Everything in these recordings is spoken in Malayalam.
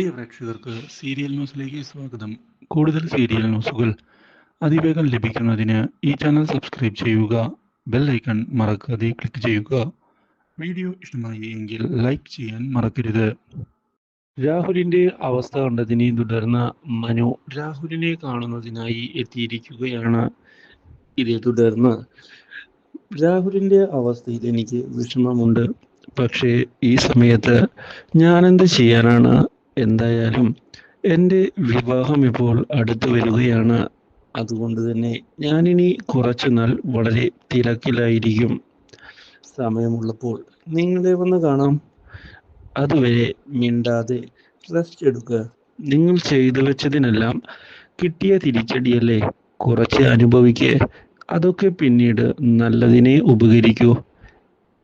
പ്രിയ പ്രേക്ഷകർക്ക് സീരിയൽ ന്യൂസിലേക്ക് സ്വാഗതം. കൂടുതൽ സീരിയൽ ന്യൂസുകൾ അതിവേഗം ലഭിക്കുന്നതിന് ഈ ചാനൽ സബ്സ്ക്രൈബ് ചെയ്യുക ബെൽ ഐക്കൺ മറക്കാതെ ക്ലിക്ക് ചെയ്യുക. വീഡിയോ ഇഷ്ടമായി എങ്കിൽ ലൈക്ക് ചെയ്യാൻ മറക്കരുത്. രാഹുലിന്റെ അവസ്ഥ കണ്ടതിനെ തുടർന്ന് മനു രാഹുലിനെ കാണുന്നതിനായി എത്തിയിരിക്കുകയാണ്. ഇതേ തുടർന്ന് രാഹുലിന്റെ അവസ്ഥയിൽ എനിക്ക് വിഷമമുണ്ട്. പക്ഷേ ഈ സമയത്ത് ഞാനെന്ത് ചെയ്യാനാണ് എന്തായാലും എന്റെ വിവാഹം ഇപ്പോൾ അടുത്തു വരികയാണ്. അതുകൊണ്ട് തന്നെ ഞാനിനി കുറച്ചുനാൾ വളരെ തിരക്കിലായിരിക്കും. സമയമുള്ളപ്പോൾ നിങ്ങളെ വന്ന് കാണാം. അതുവരെ മിണ്ടാതെ റെസ്റ്റ് എടുക്കുക. നിങ്ങൾ ചെയ്തു വെച്ചതിനെല്ലാം കിട്ടിയ തിരിച്ചടിയല്ലേ? കുറച്ച് അനുഭവിക്കേ. അതൊക്കെ പിന്നീട് നല്ലതിനെ ഉപകരിക്കൂ.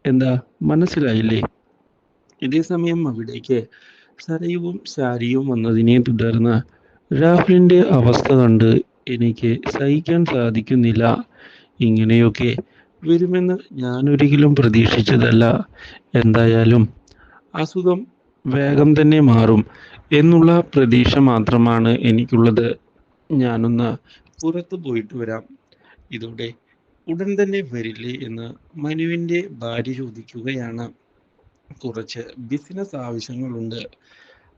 എന്താ മനസ്സിലായില്ലേ? ഇതേ സമയം അവിടേക്ക് സരയുവും സാരിയും വന്നതിനെ തുടർന്ന് രാഹുലിന്റെ അവസ്ഥ കണ്ട് എനിക്ക് സഹിക്കാൻ സാധിക്കുന്നില്ല. ഇങ്ങനെയൊക്കെ വരുമെന്ന് ഞാൻ ഒരിക്കലും പ്രതീക്ഷിച്ചതല്ല. എന്തായാലും അസുഖം വേഗം തന്നെ മാറും എന്നുള്ള പ്രതീക്ഷ മാത്രമാണ് എനിക്കുള്ളത്. ഞാനൊന്ന് പുറത്തു പോയിട്ട് വരാം. ഇതോടെ ഉടൻ തന്നെ വരില്ലേ എന്ന് മനുവിന്റെ ഭാര്യ ചോദിക്കുകയാണ്. കുറച്ച് ബിസിനസ് ആവശ്യങ്ങളുണ്ട്.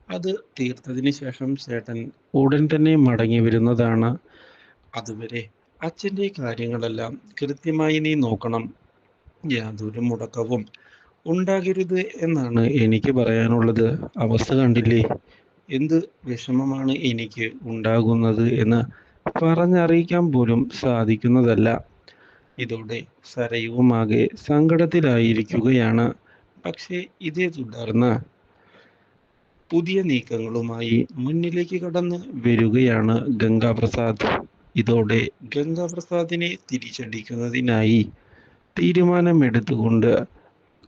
അത് തീർത്തതിന് ശേഷം ചേട്ടൻ ഉടൻ തന്നെ മടങ്ങി വരുന്നതാണ്. അതുവരെ അച്ഛന്റെ കാര്യങ്ങളെല്ലാം കൃത്യമായി നീ നോക്കണം. യാതൊരു മുടക്കവും ഉണ്ടാകരുത് എന്നാണ് എനിക്ക് പറയാനുള്ളത്. അവസ്ഥ കണ്ടില്ലേ? എന്ത് വിഷമമാണ് എനിക്ക് ഉണ്ടാകുന്നത് എന്ന് പറഞ്ഞറിയിക്കാൻ പോലും സാധിക്കുന്നതല്ല. ഇതോടെ സരയുവുമാകെ സങ്കടത്തിലായിരിക്കുകയാണ്. പക്ഷേ ഇതേ തുടർന്ന് പുതിയ നീക്കങ്ങളുമായി മുന്നിലേക്ക് കടന്ന് വരികയാണ് ഗംഗാപ്രസാദ്. ഇതോടെ ഗംഗാപ്രസാദിനെ തിരിച്ചടിക്കുന്നതിനായി തീരുമാനമെടുത്തുകൊണ്ട്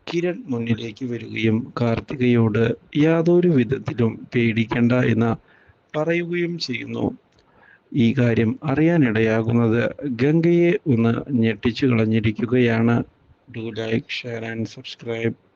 കിരൺ മുന്നിലേക്ക് വരികയും കാർത്തികയോട് യാതൊരു വിധത്തിലും പേടിക്കണ്ട എന്ന് പറയുകയും ചെയ്യുന്നു. ഈ കാര്യം അറിയാനിടയാകുന്നത് ഗംഗയെ ഒന്ന് ഞെട്ടിച്ചു കളഞ്ഞിരിക്കുകയാണ്. Do like share and subscribe